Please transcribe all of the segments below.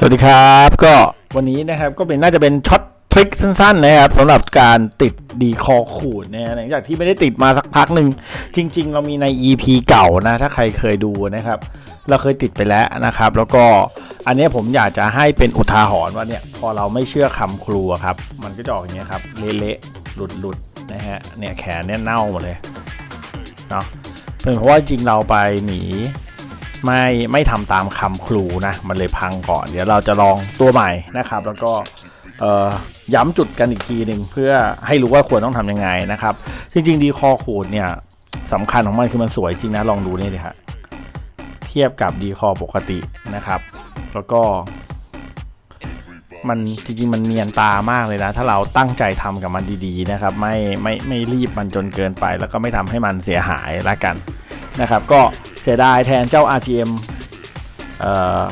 สวัสดีครับก็วันนี้นะครับก็เป็นน่าจะเป็นช็อตทริคสั้นๆนะครับสำหรับการติดดีคอขูดนะฮะหลังจากที่ไม่ได้ติดมาสักพักหนึ่งจริง ๆ เรามีใน EP เก่านะ ถ้าใครเคยดูนะครับ เราเคยติดไปแล้วนะครับ แล้วก็อันนี้ผมอยากจะให้เป็นอุทาหรณ์ว่าเนี่ยพอเราไม่เชื่อคำครูครับ มันก็จะออกอย่างเงี้ยครับเละๆหลุดๆนะฮะเนี่ยแขนเนี่ยเน่าหมดเลยเนาะเป็นเพราะว่าจริงเราไปหนี ไม่ไม่ทำตามคำครูนะ มันเลยพังก่อน เดี๋ยวเราจะลองตัวใหม่นะครับ แล้วก็ย้ำจุดกันอีกทีหนึ่งเพื่อให้รู้ว่าควรต้องทำยังไงนะครับ จริงๆดีคอขูดเนี่ยสำคัญของมันคือมันสวยจริงนะ ลองดูนี่ดิฮะเทียบกับดีคอปกตินะครับ แล้วก็ มันจริงๆมันเนียนตามากเลยนะ ถ้าเราตั้งใจทำกับมันดีๆนะครับ ไม่ไม่ไม่รีบมันจนเกินไป แล้วก็ไม่ทำให้มันเสียหายละกันนะครับ ก็ สียดายแทนเจ้า RGM เอ่อ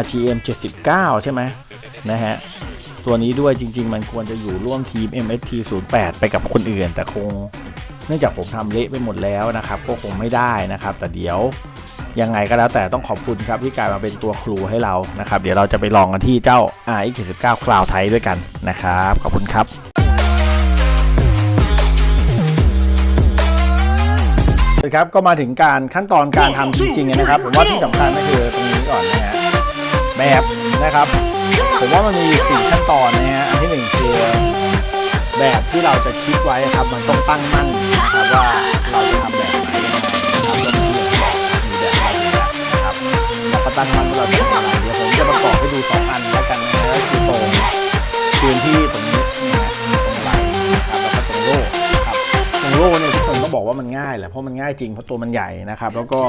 RGM 79 ใช่ไหมนะฮะ ตัวนี้ด้วยจริง ๆ มันควรจะอยู่ร่วมทีม MST 08 ไปกับคนอื่น แต่คงเนื่องจากผมทำเละไปหมดแล้วนะครับ ก็คงไม่ได้นะครับ แต่เดี๋ยวยังไงก็แล้วแต่ต้องขอบคุณครับที่กลายมาเป็นตัวครูให้เรานะครับ เดี๋ยวเราจะไปลองกันที่เจ้า RX 79 Cloud ไทยด้วยกันนะครับ ขอบคุณครับ ครับก็มาถึงการขั้นตอนการทำจริงๆนะครับผมว่าที่สำคัญก็คือตรงนี้ก่อนนะฮะแบบนะครับ ผมว่ามันมีสี่ขั้นตอนนะฮะอันที่หนึ่งคือแบบที่เราจะคิดไว้ครับมันต้องตั้งมั่นนะครับว่าเราจะทำแบบไหนยังไงนะครับก็มีแบบมีแบบอะไรแบบนะครับเราก็ตั้งมั่นว่าเราจะทำอะไรเดี๋ยวผมจะประกอบให้ดูสองอันแล้วกันนะฮะคือตรงพื้นที่ตรงนี้นะตรงไหลนะครับแล้วก็ตรงโล่นะครับตรงโล่เนี่ยทุกคนต้องบอกว่ามันง่ายแหละเพราะมันง่ายจริงเพราะตัวมันใหญ่นะครับ แล้วก็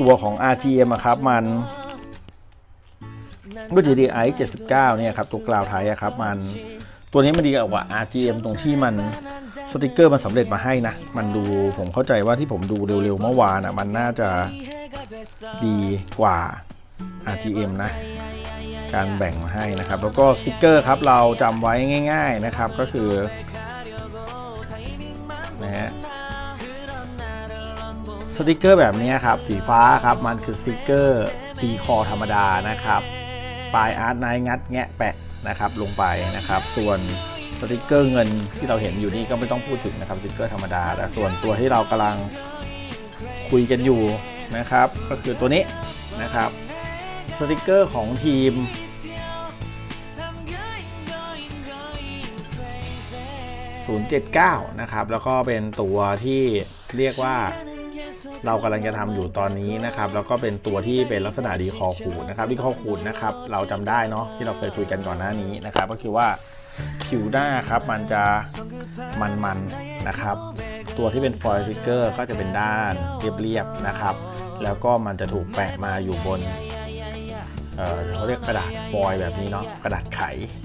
ตัวของ RGM อะครับมันก็จะดี i 79 เนี่ยครับตัวกราวไทยครับมันตัวนี้มันดีกว่า RGM ตรงที่มันสติกเกอร์มันสำเร็จมาให้นะ มันดูผมเข้าใจว่าที่ผมดูเร็วๆเมื่อวานอะมันน่าจะดีกว่า RGM นะ การแบ่งมาให้นะครับ แล้วก็สติกเกอร์ครับเราจำไว้ง่าย ๆนะครับก็คือ นะฮะสติกเกอร์แบบนี้ครับ สีฟ้าครับ มันคือสติกเกอร์ตีคอธรรมดานะครับ ปลายอาร์ตไนงัดแงะแปะนะครับลงไปนะครับ ส่วนสติกเกอร์เงินที่เราเห็นอยู่นี่ก็ไม่ต้องพูดถึงนะครับสติกเกอร์ธรรมดา แต่ส่วนตัวที่เรากำลังคุยกันอยู่นะครับ ก็คือตัวนี้นะครับสติกเกอร์ของทีม 079 นะครับ แล้วก็เป็นตัวที่เรียกว่าเรากำลังจะทำอยู่ตอนนี้นะครับ แล้วก็เป็นตัวที่เป็นลักษณะดีคอขูดนะครับดีคอขูดนะครับ เราจำได้เนาะที่เราเคยคุยกันก่อนหน้านี้นะครับ ก็คือว่าคิวหน้าครับมันจะมันๆนะครับ ตัวที่เป็นฟอยล์สติกเกอร์ก็จะเป็นด้านเรียบๆนะครับ แล้วก็มันจะถูกแปะมาอยู่บน เขาเรียกกระดาษฟอยล์แบบนี้เนาะกระดาษไข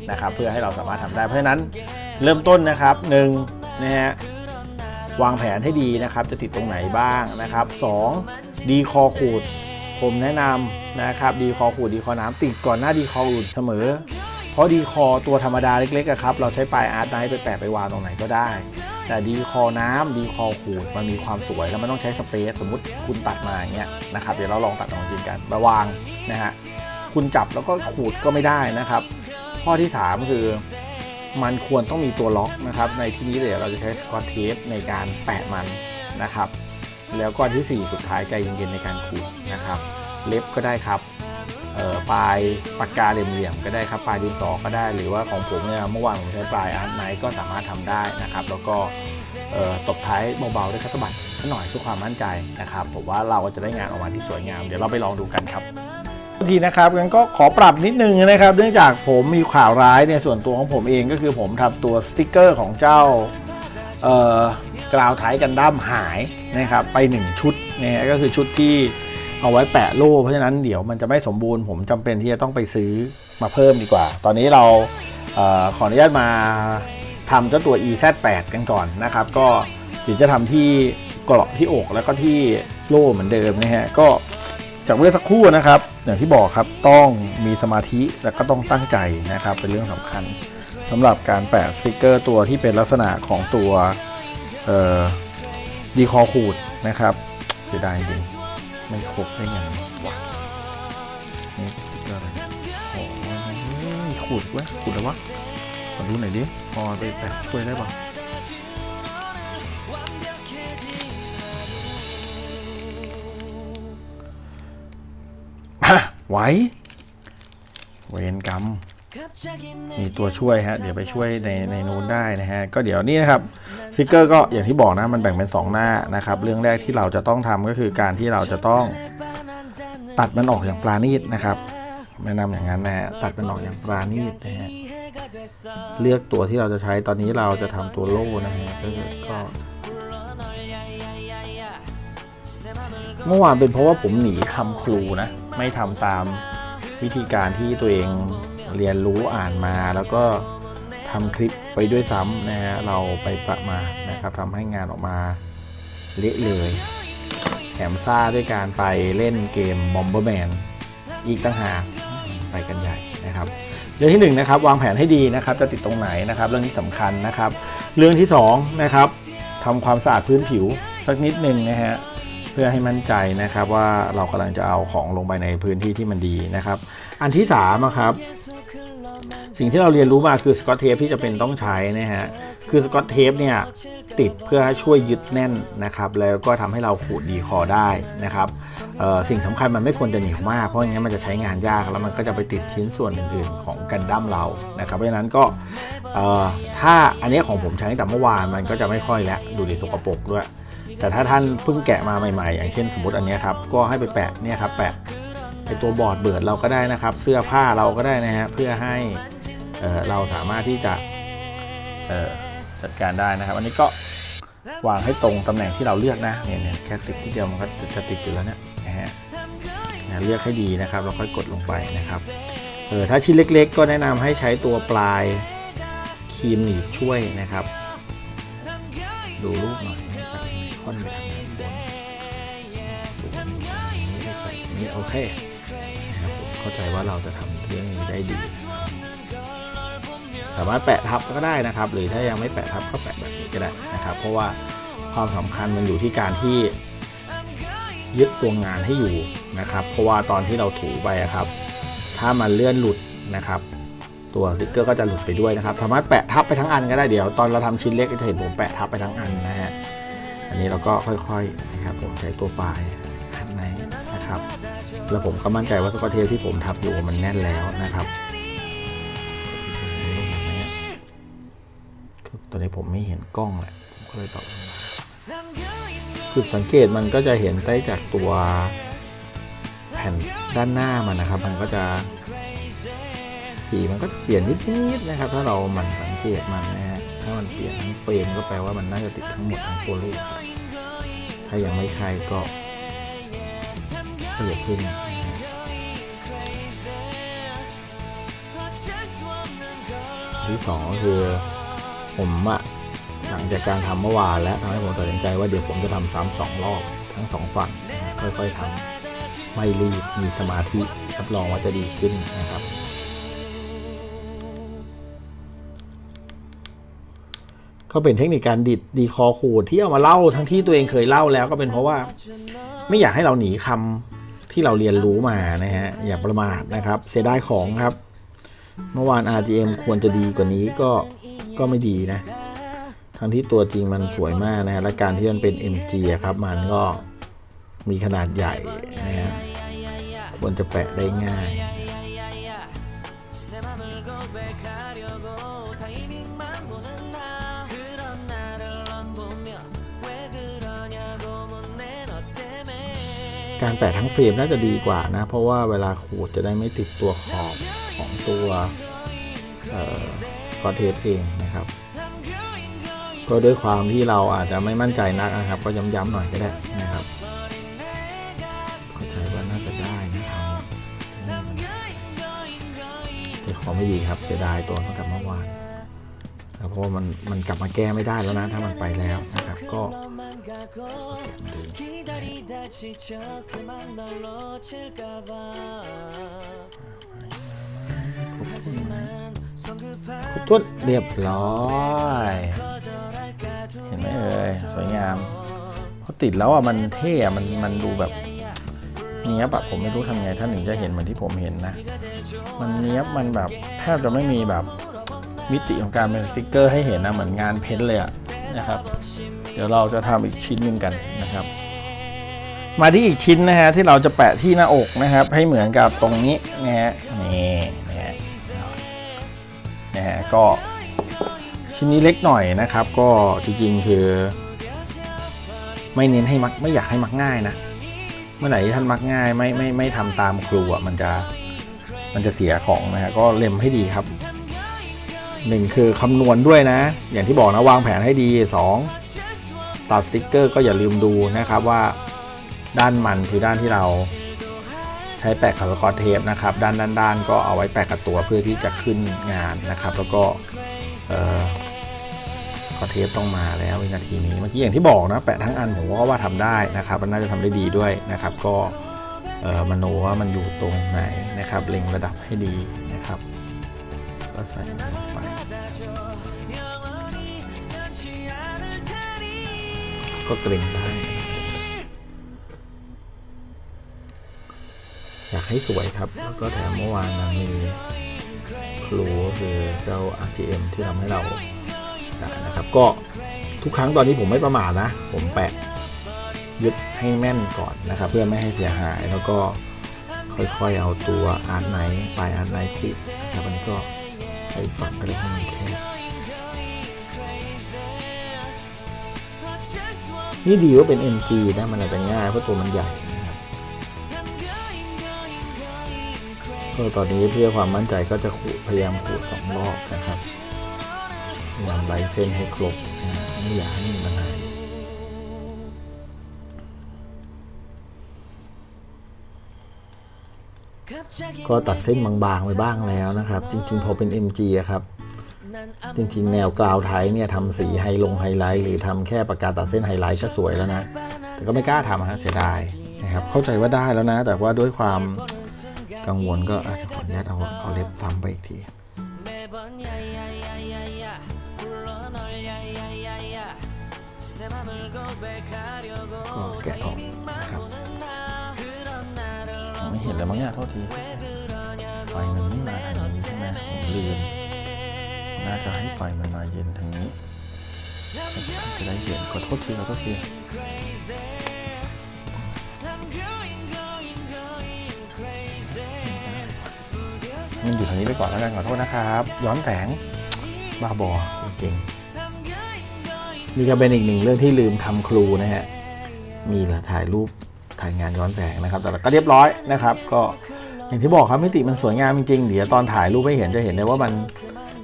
นะครับ เพื่อให้เราสามารถทำได้ เพราะฉะนั้นเริ่มต้นนะครับหนึ่งนะฮะวางแผนให้ดีนะครับ จะติดตรงไหนบ้างนะครับสองดีคอขูดผมแนะนำนะครับดีคอขูดดีคอน้ำติดก่อนหน้าดีคอขูดเสมอ เพราะดีคอตัวธรรมดาเล็กๆครับเราใช้ปลายอาร์ตไนท์ไปแปะไปวางตรงไหนก็ได้ แต่ดีคอน้ำดีคอขูดมันมีความสวยแล้วมันต้องใช้สเปซสมมุติคุณตัดมาอย่างเงี้ยนะครับเดี๋ยวเราลองตัดของจริงกันมาวางนะฮะ คุณจับแล้วก็ขูดก็ไม่ได้นะครับ ข้อที่ 3 คือมันควรต้องมีตัวล็อกนะครับ ในที่นี้เดี๋ยวเราจะใช้สกอตเทปในการแปะมันนะครับ แล้วก็อันที่ 4 สุดท้ายใจเย็นๆในการขูดนะครับ เล็บก็ได้ครับปลายปากกาเหลี่ยมๆก็ได้ครับ ปลายดินสอก็ได้ หรือว่าของผมเนี่ยเมื่อวานผมใช้ปลายอาร์ตไนท์ก็สามารถทำได้นะครับ แล้วก็ตบท้ายเบาๆด้วยคัตเตอร์บัตหน่อยเพื่อความมั่นใจนะครับผมว่าเราก็จะได้งานออกมาที่สวยงาม เดี๋ยวเราไปลองดูกันครับ ทีนะครับงั้นก็ขอปรับนิดนึงนะครับ เนื่องจากผมมีข่าวร้ายเนี่ยส่วนตัวของผมเองก็คือผมทำตัวสติกเกอร์ของเจ้าเอ่อกราวไทยกันดั้มหายนะครับไป 1 ชุดนะก็คือชุดที่เอาไว้แปะโล่เพราะฉะนั้นเดี๋ยวมันจะไม่สมบูรณ์ผมจำเป็นที่จะต้องไปซื้อมาเพิ่มดีกว่า ตอนนี้เราเออขออนุญาตมาทำเจ้าตัว EZ8 กันก่อนนะครับก็เดี๋ยวจะทำที่เกราะที่อกแล้วก็ที่โล่เหมือนเดิมนะฮะก็ จากเมื่อสักครู่นะครับ อย่างที่บอกครับต้องมีสมาธิแล้วก็ต้องตั้งใจนะครับ เป็นเรื่องสำคัญสำหรับการแปะสติกเกอร์ตัวที่เป็นลักษณะของตัวดีคอขูดนะครับเสียดายจริงไม่ครบได้ไงวะนี่สติกเกอร์ขูดอีกเว้ยขูดแล้ววะขอดูหน่อยดิพอไปแตะช่วยได้ป่ะ ไหวเวรกรรมมีตัวช่วยฮะ เดี๋ยวไปช่วยในในนู้นได้นะฮะ ก็เดี๋ยวนี่นะครับสติกเกอร์ก็อย่างที่บอกนะ มันแบ่งเป็น 2 หน้านะครับ เรื่องแรกที่เราจะต้องทำก็คือการที่เราจะต้องตัดมันออกอย่างปราณีตนะครับแนะนำอย่างนั้นนะฮะ ตัดมันออกอย่างปราณีตนะฮะ เลือกตัวที่เราจะใช้ตอนนี้เราจะทำตัวโล่นะฮะก็ก็ เมื่อวานเป็นเพราะว่าผมหนีคำครูนะ ไม่ทำตามวิธีการที่ตัวเองเรียนรู้อ่านมาแล้วก็ทำคลิปไปด้วยซ้ำนะฮะเราไปประมานะครับทำให้งานออกมาเละเลยแถมซ่าด้วยการไปเล่นเกม Bomberman อีกต่างหากไปกันใหญ่นะครับเรื่องที่หนึ่งนะครับวางแผนให้ดีนะครับจะติดตรงไหนนะครับ เรื่องนี้สำคัญนะครับ เรื่องที่สองนะครับทำความสะอาดพื้นผิวสักนิดหนึ่งนะฮะ เพื่อให้มั่นใจนะครับว่าเรากำลังจะเอาของลงไปในพื้นที่ที่มันดีนะครับ อันที่สามครับสิ่งที่เราเรียนรู้มาคือสกอตเทปที่จะเป็นต้องใช้นะฮะคือสกอตเทปเนี่ยติดเพื่อช่วยยึดแน่นนะครับ แล้วก็ทำให้เราขูดดีคอได้นะครับสิ่งสำคัญมันไม่ควรจะเหนียวมากเพราะงั้นมันจะใช้งานยากแล้วมันก็จะไปติดชิ้นส่วนอื่นๆ ของกันดั้มเรานะครับเพราะฉะนั้นก็ถ้าอันนี้ของผมใช้ตั้งแต่เมื่อวานมันก็จะไม่ค่อยแล้วดูดิสกปรกด้วย แต่ถ้าท่านเพิ่งแกะมาใหม่ๆ อย่างเช่นสมมติอันนี้ครับก็ให้ไปแปะเนี่ยครับแปะไอตัวบอร์ดเบิร์ดเราก็ได้นะครับ เสื้อผ้าเราก็ได้นะฮะเพื่อให้เอ่อเราสามารถที่จะจัดการได้นะครับ อันนี้ก็วางให้ตรงตำแหน่งที่เราเลือกนะเนี่ยแค่ติดที่เดียวมันก็จะติดอยู่แล้วเนี่ยนะฮะเลือกให้ดีนะครับแล้วค่อยกดลงไปนะครับเออถ้าชิ้นเล็ก ๆ ก็แนะนำให้ใช้ตัวปลายครีมหนีบช่วยนะครับ ดูรูปหน่อย ครับค่อนไปทางด้านบนดูนี่นี่โอเคนะครับผมเข้าใจว่าเราจะทำเรื่องนี้ได้ดี สามารถแปะทับก็ได้นะครับ หรือถ้ายังไม่แปะทับก็แปะแบบนี้ก็ได้นะครับ เพราะว่าความสำคัญมันอยู่ที่การที่ยึดตัวงานให้อยู่นะครับ เพราะว่าตอนที่เราถูไปครับ ถ้ามันเลื่อนหลุดนะครับ ตัวสติกเกอร์ก็จะหลุดไปด้วยนะครับ สามารถแปะทับไปทั้งอันก็ได้เดี๋ยว ตอนเราทำชิ้นเล็กจะเห็นผมแปะทับไปทั้งอันนะฮะ อันนี้เราก็ค่อยๆนะครับผมใช้ตัวปลายอันนนะครับ แล้วผมก็มั่นใจว่าสกอตเทปที่ผมทับอยู่มันแน่นแล้วนะครับตอนนี้ผมไม่เห็นกล้องแหละผมก็เลยตอบจุดสังเกตมันก็จะเห็นได้จากตัวแผ่นด้านหน้ามันนะครับ มันก็จะสีมันก็เปลี่ยนนิดๆนะครับ ถ้าเรามันสังเกตมันนะฮะถ้ามันเปลี่ยนทั้งเฟรมก็แปลว่ามันน่าจะติดทั้งหมดทั้งตัวเลข ถ้ายังไม่ใช่ก็ก็อย่าขึ้นที่สองก็คือผมอะหลังจากการทำเมื่อวานแล้วทำให้ผมตัดสินใจว่าเดี๋ยวผมจะทำซ้ำสองรอบทั้งสองฝั่งค่อยๆทำไม่รีบมีสมาธิรับรองว่าจะดีขึ้นนะครับ ก็เป็นเทคนิคการดิดดีคอขูดที่เอามาเล่าทั้งที่ตัวเองเคยเล่าแล้วก็เป็นเพราะว่า ไม่อยากให้เราหนีคำที่เราเรียนรู้มานะฮะอย่าประมาทนะครับ เสียดายของครับ เมื่อวาน RGM ควรจะดีกว่านี้ก็ก็ไม่ดีนะ ทั้งที่ตัวจริงมันสวยมากนะฮะและการที่มันเป็น MG อะครับมันก็มีขนาดใหญ่นะฮะควรจะแปะได้ง่าย การแปะทั้งเฟรมน่าจะดีกว่านะ เพราะว่าเวลาขูดจะได้ไม่ติดตัวขอบของตัวเอ่อคอเทปเองนะครับ ก็ด้วยความที่เราอาจจะไม่มั่นใจนักนะครับ ก็ย้ำๆหน่อยก็ได้นะครับเข้าใจว่าน่าจะได้นะครับแต่ขอไม่ดีครับเสียดายตัวตั้งแต่เมื่อวานเพราะว่ามันมันกลับมาแก้ไม่ได้แล้วนะ ถ้ามันไปแล้วนะครับก็ แกะมาดูครบถ้วนเรียบร้อย เห็นไหมเอ่ยสวยงามพอติดแล้วอะมันเท่อะมันมันดูแบบเนี้ยบอะผมไม่รู้ทำไงท่านหนึ่งจะเห็นเหมือนที่ผมเห็นนะ มันเนี้ยบมันแบบแทบจะไม่มีแบบมิติของการเป็นสติกเกอร์ให้เห็นนะเหมือนงานเพ้นท์เลยอะ นะครับ เดี๋ยวเราจะทำอีกชิ้นหนึ่งกันนะครับ มาที่อีกชิ้นนะฮะที่เราจะแปะที่หน้าอกนะครับ ให้เหมือนกับตรงนี้นะฮะนี่นะฮะนะฮะก็ชิ้นนี้เล็กหน่อยนะครับ ก็จริงๆคือ ไม่เน้นให้มักไม่อยากให้มักง่ายนะเมื่อไหร่ที่ท่านมักง่ายไม่ไม่ไม่ทำตามครูอะมันจะมันจะเสียของนะฮะก็เล็มให้ดีครับ หนึ่งคือคำนวณด้วยนะ อย่างที่บอกนะวางแผนให้ดีสองตัดสติ๊กเกอร์ก็อย่าลืมดูนะครับว่าด้านมันคือด้านที่เราใช้แปะกับสกอตเทปนะครับ ด้านด้านด้านก็เอาไว้แปะกับตัวเพื่อที่จะขึ้นงานนะครับ แล้วก็เออขอเทปต้องมาแล้ววินาทีนี้เมื่อกี้อย่างที่บอกนะแปะทั้งอันผมก็ว่าทำได้นะครับ มันน่าจะทำได้ดีด้วยนะครับ ก็เออมโนว่ามันอยู่ตรงไหนนะครับ เล็งระดับให้ดีนะครับ ก็ใส่ลงไป ก็เกรงได้อยากให้สวยครับ แล้วก็แถมเมื่อวานนั้นมีครูก็คือเจ้า RGM ที่ทำให้เราได้นะครับ ก็ทุกครั้งตอนนี้ผมไม่ประมาทนะ ผมแปะยึดให้แม่นก่อนนะครับ เพื่อไม่ให้เสียหายแล้วก็ค่อยๆเอาตัวอาร์ตไนท์ปลายอาร์ตไนท์ติดนะครับอันนี้ก็ ใช้ฝั่งก็ได้ให้มันแค่นี่ดีว่าเป็น MG นะมันอาจจะง่ายเพราะตัวมันใหญ่นะครับก็ตอนนี้เพื่อความมั่นใจก็จะขูดพยายามขูดสองรอบนะครับพยายามไล่เส้นให้ครบไม่อยากให้มีปัญหา ก็ตัดเส้นบางๆไว้บ้างแล้วนะครับ จริงๆ พอเป็น MG อะครับ จริงๆ แนวกราวไทยเนี่ยทำสีไฮลงไฮไลท์ หรือทำแค่ปากกาตัดเส้นไฮไลท์ก็สวยแล้วนะ แต่ก็ไม่กล้าทำฮะเสียดายนะครับเข้าใจว่าได้แล้วนะ แต่ว่าด้วยความกังวลก็อาจจะขออนุญาตเอาเอาเล็บซ้ำไปอีกทีก็แกะออกครับ เห็นเลยมั้งเนี่ยโทษทีไฟมันไม่มาทางนี้ใช่ไหมผมลืมน่าจะให้ไฟมันมาเย็นทางนี้จะได้เห็นขอโทษทีขอโทษทีมันอยู่ทางนี้ไปก่อนแล้วกันขอโทษนะครับ ย้อนแสงบ้าบอจริงๆนี่ก็เป็นอีกหนึ่งเรื่องที่ลืมทำครูนะฮะ มีเหลือถ่ายรูป ถ่ายงานย้อนแสงนะครับ แต่ก็เรียบร้อยนะครับ ก็อย่างที่บอกครับมิติมันสวยงามจริงๆเดี๋ยวตอนถ่ายรูปให้เห็นจะเห็นได้ว่ามัน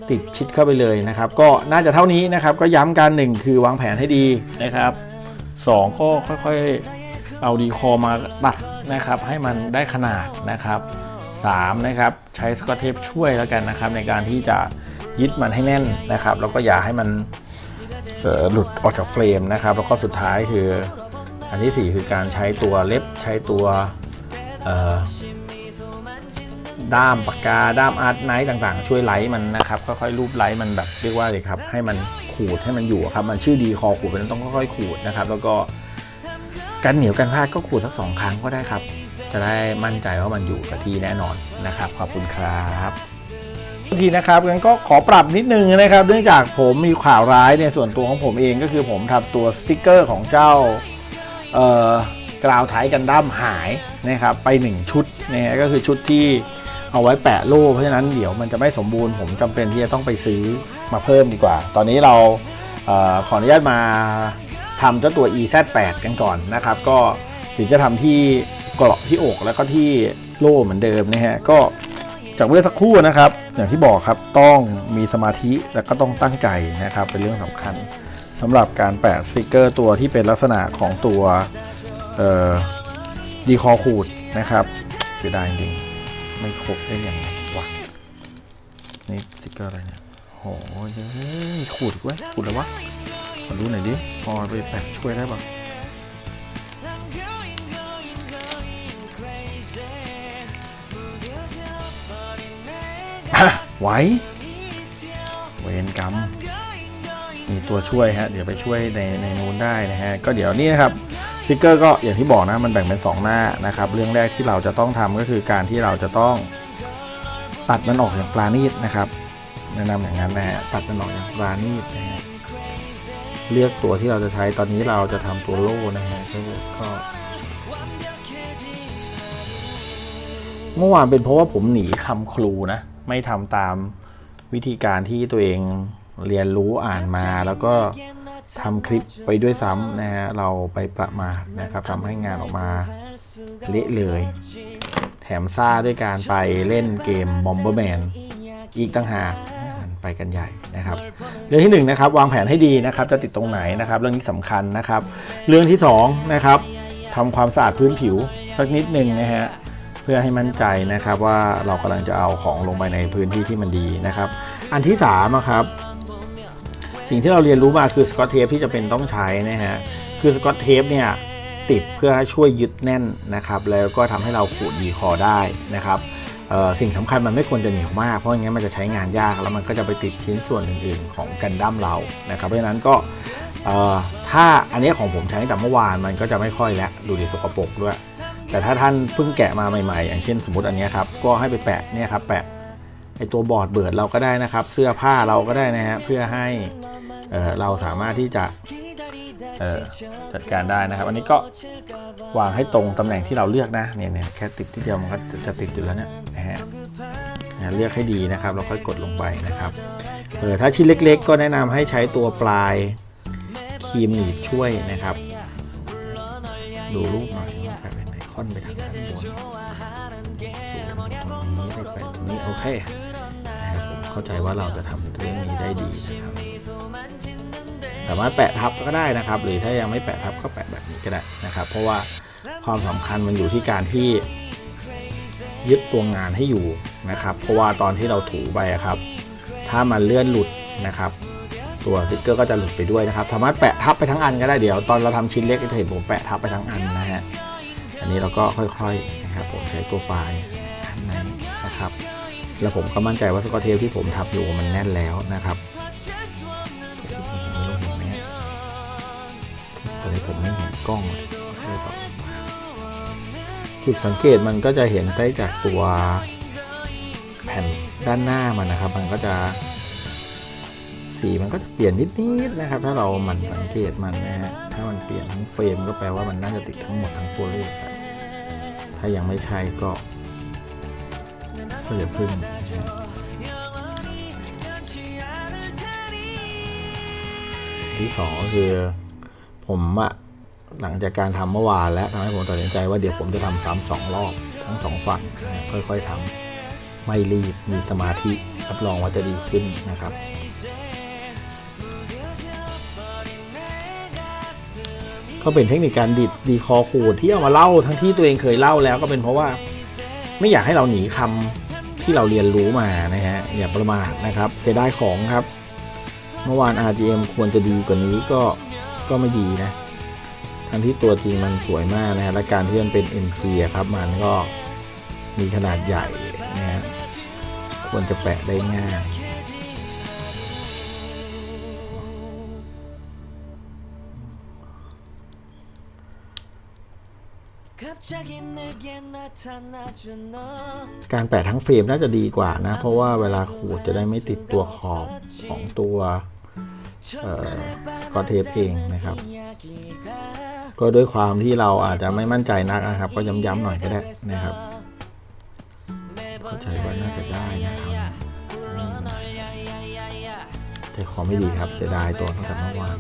ติดชิดเข้าไปเลยนะครับ ก็น่าจะเท่านี้นะครับ ก็ย้ำการหนึ่งคือวางแผนให้ดีนะครับสองก็ค่อยๆเอาดีคอมาตัดนะครับ ให้มันได้ขนาดนะครับสามนะครับใช้สกอตเทปช่วยแล้วกันนะครับ ในการที่จะยึดมันให้แน่นนะครับ แล้วก็อย่าให้มันหลุดออกจากเฟรมนะครับ แล้วก็สุดท้ายคือ อันที่ 4 คือการใช้ตัวเล็บใช้ตัวด้ามปากกาด้ามอาร์ตไนท์ต่างๆ ช่วยไลท์มันนะครับค่อยๆรูปไลท์มันแบบเรียกว่าเลยครับให้มันขูดให้มันอยู่ครับมันชื่อดีคอขูดมันต้องค่อยๆขูดนะครับ แล้วก็กันเหนียวกันพลาดก็ขูดสักสองครั้งก็ได้ครับ จะได้มั่นใจว่ามันอยู่กับที่แน่นอนนะครับ ขอบคุณครับทีนะครับงั้นก็ขอปรับนิดนึงนะครับ เนื่องจากผมมีข่าวร้ายในส่วนตัวของผมเองก็คือผมทำตัวสติกเกอร์ของเจ้า กราวไทยกันดั้มหายนะครับไป 1 ชุดนะฮะก็คือชุดที่เอาไว้แปะโล่เพราะฉะนั้นเดี๋ยวมันจะไม่สมบูรณ์ผมจำเป็นที่จะต้องไปซื้อมาเพิ่มดีกว่า ตอนนี้เราเออขออนุญาตมาทำเจ้าตัว EZ8 กันก่อนนะครับ ก็ถึงจะทำที่เกราะที่อกแล้วก็ที่โล่เหมือนเดิมนะฮะก็จากเมื่อสักครู่นะครับ อย่างที่บอกครับต้องมีสมาธิและก็ต้องตั้งใจนะครับเป็นเรื่องสำคัญ สำหรับการแปะสติกเกอร์ตัวที่เป็นลักษณะของตัวดีคอขูดนะครับ เสียดายจริงๆไม่ครบได้อยังไงวะนี่สติกเกอร์อะไรเนี่ยโอ้ยขูดเว้ยขูดแล้ววะมาดูหน่อยดิพอไปแปะช่วยได้ปะฮะไหวเวรกรรม มีตัวช่วยฮะเดี๋ยวไปช่วยในในนู้นได้นะฮะก็เดี๋ยวนี้นะครับสติกเกอร์ก็อย่างที่บอกนะมันแบ่งเป็น 2 หน้านะครับเรื่องแรกที่เราจะต้องทำก็คือการที่เราจะต้องตัดมันออกอย่างปราณีตนะครับแนะนำอย่างนั้นนะฮะตัดมันออกอย่างปราณีตนะฮะเลือกตัวที่เราจะใช้ตอนนี้เราจะทำตัวโล่นะฮะก็ก็เมื่อวานเป็นเพราะว่าผมหนีคำครูนะ ไม่ทำตามวิธีการที่ตัวเอง เรียนรู้อ่านมาแล้วก็ทำคลิปไปด้วยซ้ำนะฮะเราไปประมาทนะครับทำให้งานออกมาเละเลย แถมซ่าด้วยการไปเล่นเกม Bomberman อีกต่างหากมันไปกันใหญ่นะครับ เรื่องที่หนึ่งนะครับวางแผนให้ดีนะครับ จะติดตรงไหนนะครับ เรื่องนี้สำคัญนะครับ เรื่องที่สองนะครับทำความสะอาดพื้นผิวสักนิดหนึ่งนะฮะเพื่อให้มั่นใจนะครับว่าเรากำลังจะเอาของลงไปในพื้นที่ที่มันดีนะครับ อันที่3ามอะครับ สิ่งที่เราเรียนรู้มาคือสกอตเทปที่จะเป็นต้องใช้นะฮะคือสกอตเทปเนี่ยติดเพื่อช่วยยึดแน่นนะครับแล้วก็ทำให้เราขูดดีคอได้นะครับสิ่งสำคัญมันไม่ควรจะเหนียวมากเพราะงั้นมันจะใช้งานยากแล้วมันก็จะไปติดชิ้นส่วนอื่น ๆ ของกันดั้มเรานะครับเพราะฉะนั้นก็ถ้าอันนี้ของผมใช้ตั้งแต่เมื่อวานมันก็จะไม่ค่อยแล้วดูดีสกปรกด้วย แต่ถ้าท่านเพิ่งแกะมาใหม่ๆ อย่างเช่นสมมติอันนี้ครับก็ให้ไปแปะเนี่ยครับแปะไอตัวบอร์ดเบิร์ดเราก็ได้นะครับ เสื้อผ้าเราก็ได้นะฮะเพื่อให้ เเราสามารถที่จะจัดการได้นะครับ อันนี้ก็วางให้ตรงตำแหน่งที่เราเลือกนะเนี่ยเนี่ยแค่ติดที่เดียวมันก็จะติดอยู่แล้วเนี่ยนะฮะเลือกให้ดีนะครับ เราค่อยกดลงไปนะครับเออถ้าชิ้นเล็ก ๆ ก็แนะนำให้ใช้ตัวปลายครีมหนีบช่วยนะครับ ดูรูปหน่อยว่าไปเป็นไอคอนไปทางด้านบนดูตรงนี้ไปไปตรงนี้โอเคนะครับผมเข้าใจว่าเราจะทำเรื่องนี้ได้ดีนะครับ สามารถแปะทับก็ได้นะครับ หรือถ้ายังไม่แปะทับก็แปะแบบนี้ก็ได้นะครับ เพราะว่าความสำคัญมันอยู่ที่การที่ยึดตัวงานให้อยู่นะครับ เพราะว่าตอนที่เราถูไปครับ ถ้ามันเลื่อนหลุดนะครับตัวสติ๊กเกอร์ก็จะหลุดไปด้วยนะครับ สามารถแปะทับไปทั้งอันก็ได้เดี๋ยวตอนเราทำชิ้นเล็กจะเห็นผมแปะทับไปทั้งอันนะฮะอันนี้เราก็ค่อยๆนะครับผมใช้ตัวปลายอันนี้นะครับ แล้วผมก็มั่นใจว่าสกอตเทปที่ผมทับอยู่มันแน่นแล้วนะครับ ตอนนี้ผมไม่เห็นกล้องเลยค่อยๆต่อจุดสังเกตมันก็จะเห็นได้จากตัวแผ่นด้านหน้ามันนะครับ มันก็จะ สีมันก็จะเปลี่ยนนิดๆนะครับ ถ้าเรามันสังเกตมันนะฮะถ้ามันเปลี่ยนทั้งเฟรมก็แปลว่ามันน่าจะติดทั้งหมดทั้งตัวเลขถ้ายังไม่ใช่ก็ก็อย่าพึ่งที่สองก็คือ ผมอะหลังจากการทำเมื่อวานแล้วทำให้ผมตัดสินใจว่าเดี๋ยวผมจะทำซ้ำสองรอบทั้งสองฝั่งค่อยๆทำไม่รีบมีสมาธิรับรองว่าจะดีขึ้นนะครับก็เป็นเทคนิคการดิดดีคอขูดที่เอามาเล่าทั้งที่ตัวเองเคยเล่าแล้วก็เป็นเพราะว่าไม่อยากให้เราหนีคำที่เราเรียนรู้มานะฮะอย่าประมาทนะครับเสียดายของครับ เมื่อวาน RGM ควรจะดีกว่านี้ก็ ก็ไม่ดีนะทั้งที่ตัวจริงมันสวยมากนะฮะและการที่มันเป็น MG ครับมันก็มีขนาดใหญ่นะฮะควรจะแปะได้ง่ายการแปะทั้งเฟรมน่าจะดีกว่านะ เพราะว่าเวลาขูดจะได้ไม่ติดตัวขอบของตัว กอเทปเองนะครับ ก็ด้วยความที่เราอาจจะไม่มั่นใจนักนะครับ ก็ย้ำๆหน่อยก็ได้นะครับเข้าใจว่าน่าจะได้นะครับใจคอไม่ดีครับจะได้ตัวตั้งแต่เมื่อวาน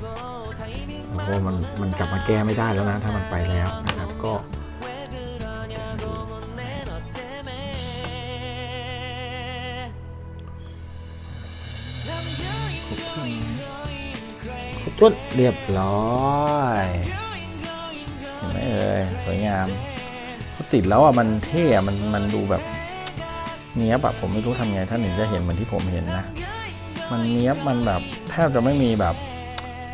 เพราะมันมันกลับมาแก้ไม่ได้แล้วนะ ถ้ามันไปแล้วนะครับก็ ครบถ้วนเรียบร้อยเห็นไหมเอ่ยสวยงามติดแล้วอะมันเท่มันมันดูแบบเนี้ยแบบผมไม่รู้ทำไงท่านถึงจะเห็นเหมือนที่ผมเห็นนะ มันเนี้ยบมันแบบแทบจะไม่มีแบบ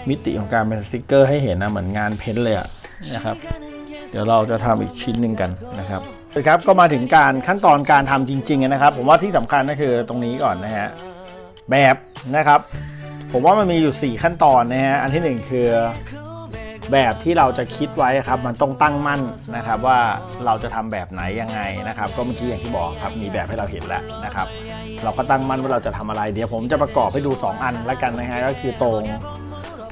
มิติของการเป็นสติกเกอร์ให้เห็นนะเหมือนงานเพ้นเลยอะนะครับ เดี๋ยวเราจะทำอีกชิ้นหนึ่งกันนะครับครับก็มาถึงการขั้นตอนการทำจริงๆนะครับ ผมว่าที่สำคัญก็คือตรงนี้ก่อนนะฮะแบบนะครับ ผมว่ามันมีอยู่ 4 ขั้นตอนนะฮะ อันที่ 1 คือแบบที่เราจะคิดไว้ครับ มันต้องตั้งมั่นนะครับว่าเราจะทำแบบไหนยังไงนะครับ ก็เมื่อกี้อย่างที่บอกครับมีแบบให้เราเห็นแล้วนะครับ เราก็ตั้งมั่นว่าเราจะทำอะไร เดี๋ยวผมจะประกอบให้ดู 2 อันล้วกันนะฮะก็คือตรง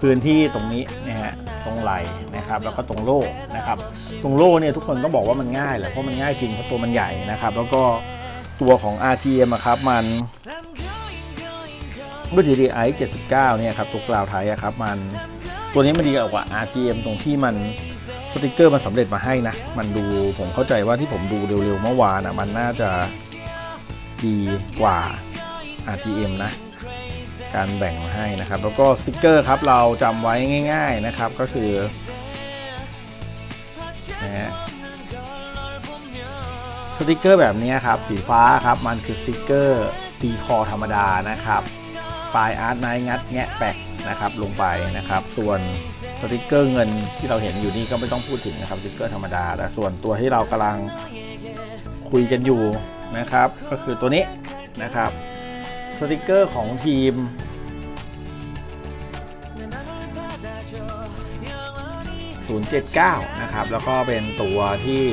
พื้นที่ตรงนี้นะฮะตรงไหลนะครับ แล้วก็ตรงโล่นะครับ ตรงโล่เนี่ยทุกคนต้องบอกว่ามันง่ายแหละเพราะมันง่ายจริงเพราะตัวมันใหญ่นะครับ แล้วก็ตัวของ RGM ครับมัน รุ่น DDI 79 เนี่ยครับตัวกราวไทยครับมันตัวนี้มันดีกว่า RGM ตรงที่มันสติกเกอร์มันสำเร็จมาให้นะ มันดูผมเข้าใจว่าที่ผมดูเร็วๆเมื่อวานอะมันน่าจะดีกว่า RGM นะ การแบ่งมาให้นะครับ แล้วก็สติกเกอร์ครับเราจำไว้ง่าย ๆนะครับก็คือนะฮะสติกเกอร์แบบนี้ครับสีฟ้าครับมันคือสติกเกอร์ตีคอธรรมดานะครับ ปลายอาร์ตไนงัดแงะแปะนะครับลงไปนะครับ ส่วนสติกเกอร์เงินที่เราเห็นอยู่นี่ก็ไม่ต้องพูดถึงนะครับสติกเกอร์ธรรมดาแต่ส่วนตัวที่เรากำลังคุยกันอยู่นะครับ ก็คือตัวนี้นะครับสติกเกอร์ของทีม079 นะครับ แล้วก็เป็นตัวที่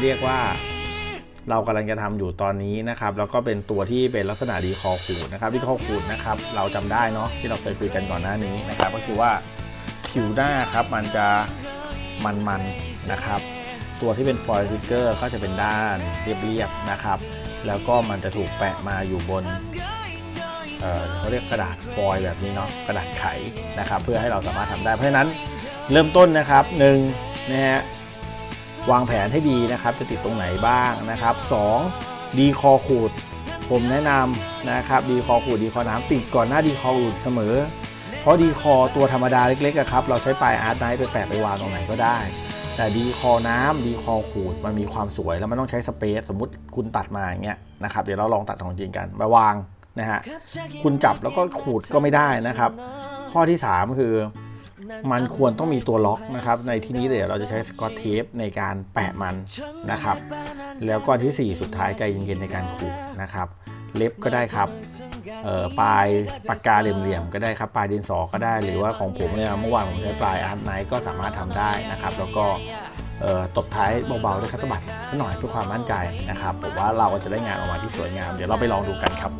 เรียกว่า เรากำลังจะทำอยู่ตอนนี้นะครับ แล้วก็เป็นตัวที่เป็นลักษณะดีคอขูดนะครับดีคอขูดนะครับเราจำได้เนาะที่เราเคยคุยกันก่อนหน้านี้นะครับ ก็คือว่าผิวหน้าครับมันจะมันๆนะครับ ตัวที่เป็นฟอยล์สติกเกอร์ก็จะเป็นด้านเรียบๆนะครับ แล้วก็มันจะถูกแปะมาอยู่บนเอ่อเขาเรียกกระดาษฟอยล์แบบนี้เนาะกระดาษไขนะครับ เพื่อให้เราสามารถทำได้เพราะฉะนั้นเริ่มต้นนะครับหนึ่งนะฮะ วางแผนให้ดีนะครับ จะติดตรงไหนบ้างนะครับสองดีคอขูด ผมแนะนำนะครับดีคอขูดดีคอน้ำติดก่อนหน้าดีคอขูดเสมอ เพราะดีคอตัวธรรมดาเล็กๆครับเราใช้ปลายอาร์ตไนท์ไปแปะไปวางตรงไหนก็ได้ แต่ดีคอน้ำดีคอขูดมันมีความสวยแล้วมันต้องใช้สเปซสมมติคุณตัดมาอย่างเงี้ยนะครับเดี๋ยวเราลองตัดของจริงกันมาวางนะฮะคุณจับแล้วก็ขูดก็ไม่ได้นะครับ ข้อที่ 3 คือ มันควรต้องมีตัวล็อกนะครับ ในที่นี้เดี๋ยวเราจะใช้สกอตเทปในการแปะมันนะครับ แล้วก็ที่ 4 สุดท้ายใจเย็นๆในการขูดนะครับ เล็บก็ได้ครับปลายปากกาเหลี่ยมๆก็ได้ครับ ปลายดินสอก็ได้ หรือว่าของผมเนี่ยเมื่อวานผมใช้ปลายอาร์ตไนท์ก็สามารถทำได้นะครับ แล้วก็ตบท้ายเบาๆด้วยคัตเตอร์บัตสักหน่อยเพื่อความมั่นใจนะครับผมว่าเราก็จะได้งานออกมาที่สวยงาม เดี๋ยวเราไปลองดูกันครับ